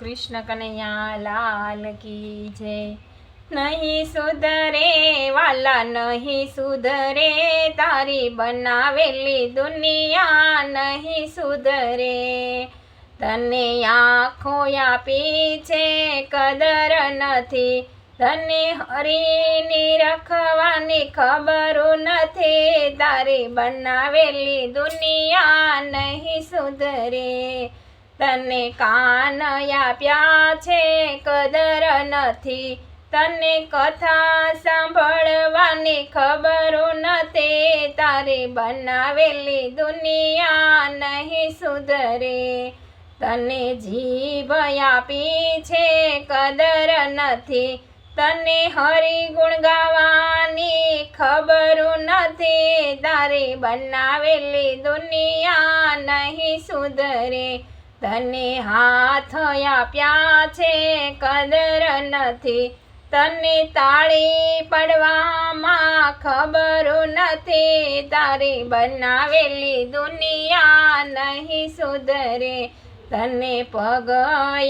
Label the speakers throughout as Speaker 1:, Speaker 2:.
Speaker 1: કૃષ્ણ કનૈયા, લાલ કી જય. નહીં સુધરે વાલા, નહીં સુધરે તારી બનાવેલી દુનિયા, નહીં સુધરે તને આંખો આપી છે કદર નથી. તને હરીની રખવાની ખબર નથી. તારી બનાવેલી દુનિયા, નહીં સુધરે તને કાન આપ્યા છે, કદર નથી. તને કથા સાંભળવાની ખબર નથી. તારી બનાવેલી દુનિયા નહીં સુધરે. તને જીભ આપી છે, કદર નથી. તને હરિગુણ ગાવાની ખબર નથી. તારી બનાવેલી દુનિયા નહીં સુધરે. તને હાથ આપ્યા છે, કદર નથી. તને તાળી પડવામાં ખબર નથી. તારી બનાવેલી દુનિયા નહીં સુધરે. તને પગ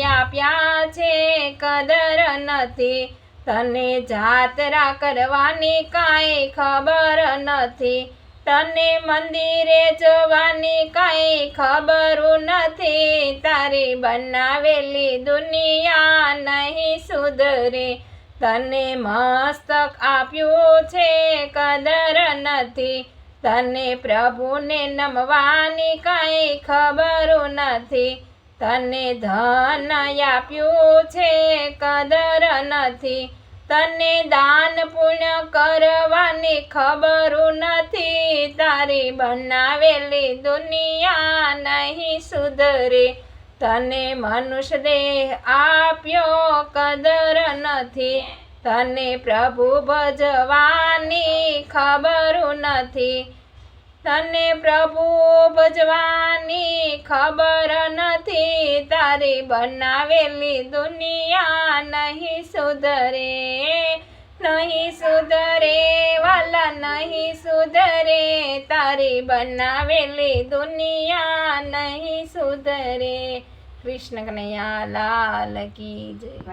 Speaker 1: આપ્યા છે, કદર નથી. તને જાત્રા કરવાની કાંઈ ખબર નથી. તને મંદિરે જવાની કાંઈ ખબર નથી. તારી બનાવેલી દુનિયા નહીં સુધરે. તને મસ્તક આપ્યું છે, કદર નથી. તને પ્રભુને નમવાની કાંઈ ખબર નથી. તને ધન આપ્યું છે, કદર નથી. તને દાન પુણ્ય કરવાની ખબર નથી. તારી બનાવેલી દુનિયા નહીં સુધરે. તને મનુષ્ય દેહ આપ્યો કદર નથી. તને પ્રભુ ભજવાની ખબર નથી. તને પ્રભુ ભજવાની ખબર નથી. તારી બનાવેલી દુનિયા નહીં સુધરે. નહીં સુધરે, વાલા નહીં સુધરે, તારી બનાવેલી દુનિયા નહીં સુધરે. કૃષ્ણ કનૈયા, લાલ કી જય.